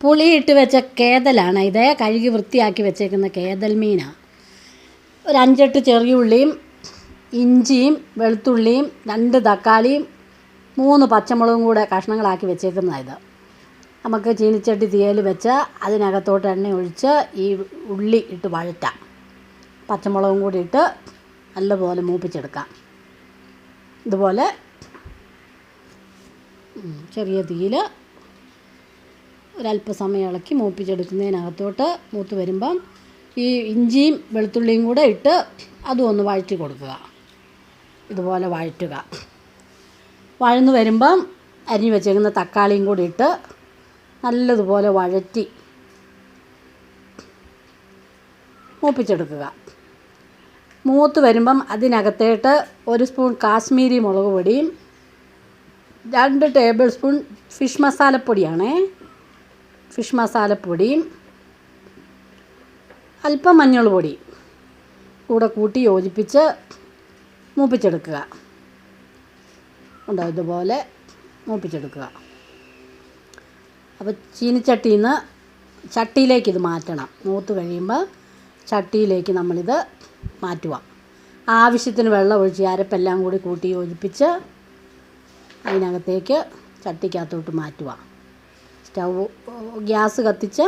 പുളിയിട്ട് വെച്ച കേതലാണ്. ഇതേ കഴുകി വൃത്തിയാക്കി വെച്ചേക്കുന്ന കേതൽ മീനാണ് ഒരു അഞ്ചെട്ട് ചെറിയ ഉള്ളിയും ഇഞ്ചിയും വെളുത്തുള്ളിയും രണ്ട് തക്കാളിയും മൂന്ന് പച്ചമുളകും കൂടെ കഷ്ണങ്ങളാക്കി വെച്ചേക്കുന്നതാണ് നമുക്ക് ചീനിച്ചട്ടി തീയൽ വെച്ച് അതിനകത്തോട്ട് എണ്ണ ഒഴിച്ച് ഈ ഉള്ളി ഇട്ട് വഴറ്റാം. പച്ചമുളകും കൂടി ഇട്ട് നല്ലപോലെ മൂപ്പിച്ചെടുക്കാം. ഇതുപോലെ ചെറിയ തീയിൽ ഒരല്പസമയം ഇളക്കി മൂപ്പിച്ചെടുക്കുന്നതിനകത്തോട്ട് മൂത്ത് വരുമ്പം ഈ ഇഞ്ചിയും വെളുത്തുള്ളിയും കൂടെ ഇട്ട് അതും ഒന്ന് വഴറ്റി കൊടുക്കുക. ഇതുപോലെ വഴറ്റുക. വഴന്ന് വരുമ്പം അരിഞ്ഞു വെച്ചേക്കുന്ന തക്കാളിയും കൂടി ഇട്ട് നല്ലതുപോലെ വഴറ്റി മൂപ്പിച്ചെടുക്കുക. മൂത്ത് വരുമ്പം അതിനകത്തേട്ട് ഒരു സ്പൂൺ കാശ്മീരി മുളക് പൊടിയും രണ്ട് ടേബിൾ സ്പൂൺ ഫിഷ് മസാലപ്പൊടിയാണേ. ഫിഷ് മസാലപ്പൊടിയും അല്പം മഞ്ഞൾ പൊടി കൂടെ കൂട്ടി യോജിപ്പിച്ച് മൂപ്പിച്ചെടുക്കുക. ഉണ്ടോ? ഇതുപോലെ മൂപ്പിച്ചെടുക്കുക. അപ്പോൾ ചീനിച്ചട്ടിയിൽ നിന്ന് ചട്ടിയിലേക്ക് ഇത് മാറ്റണം. മൂത്ത് കഴിയുമ്പോൾ ചട്ടിയിലേക്ക് നമ്മളിത് മാറ്റുക. ആവശ്യത്തിന് വെള്ളം ഒഴിച്ച് അരപ്പെല്ലാം കൂടി കൂട്ടി യോജിപ്പിച്ച് അതിനകത്തേക്ക് ചട്ടിക്കകത്തോട്ട് മാറ്റുക. സ്റ്റൗ ഗ്യാസ് കത്തിച്ച്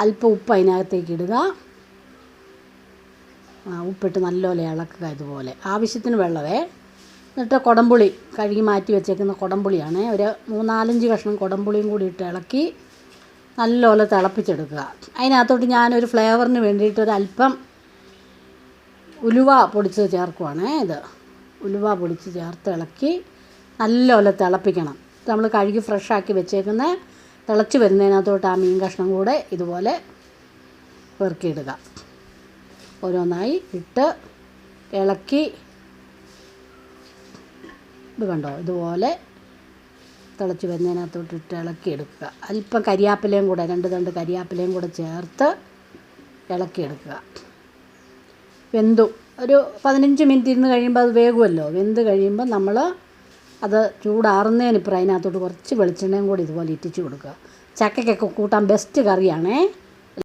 അല്പം ഉപ്പ് അതിനകത്തേക്ക് ഇടുക. ഉപ്പിട്ട് നല്ലപോലെ ഇളക്കുക ഇതുപോലെ. ആവശ്യത്തിന് വെള്ളവേ എന്നിട്ട് കുടംപുളി കഴുകി മാറ്റി വെച്ചേക്കുന്ന കുടംപുളിയാണ്. ഒരു മൂന്നാലഞ്ച് കഷ്ണം കുടംപുളിയും കൂടി ഇട്ട് ഇളക്കി നല്ലപോലെ തിളപ്പിച്ചെടുക്കുക. അതിനകത്തോട്ട് ഞാനൊരു ഫ്ലേവറിന് വേണ്ടിയിട്ട് ഒരു അല്പം ഉലുവ പൊടിച്ച് ചേർക്കുവാണേ ഇത്. ഉലുവ പൊടിച്ച് ചേർത്ത് ഇളക്കി നല്ലപോലെ തിളപ്പിക്കണം. നമ്മൾ കഴുകി ഫ്രഷാക്കി വെച്ചേക്കുന്ന തിളച്ച് വരുന്നതിനകത്തോട്ട് ആ മീൻ കഷ്ണം കൂടെ ഇതുപോലെ പെറുക്കിയിടുക. ഓരോന്നായി ഇട്ട് ഇളക്കി. ഇത് കണ്ടോ? ഇതുപോലെ തിളച്ച് വരുന്നതിനകത്തോട്ട് ഇട്ട് ഇളക്കി എടുക്കുക അല്പം കരിയാപ്പിലയും കൂടെ രണ്ട് തണ്ട് കരിയാപ്പിലയും കൂടെ ചേർത്ത് ഇളക്കി എടുക്കുക വെന്തു. ഒരു പതിനഞ്ച് മിനിറ്റ് ഇരുന്ന് കഴിയുമ്പോൾ അത് വേകുമല്ലോ. വെന്ത് കഴിയുമ്പോൾ നമ്മൾ അത് ചൂടാറുന്നതിന് ഇപ്പുറം അതിനകത്തോട്ട് കുറച്ച് വെളിച്ചെണ്ണയും കൂടി ഇതുപോലെ ഇറ്റിച്ച് കൊടുക്കുക. ചക്കയ്ക്കൊക്കെ കൂട്ടാൻ ബെസ്റ്റ് കറിയാണേ.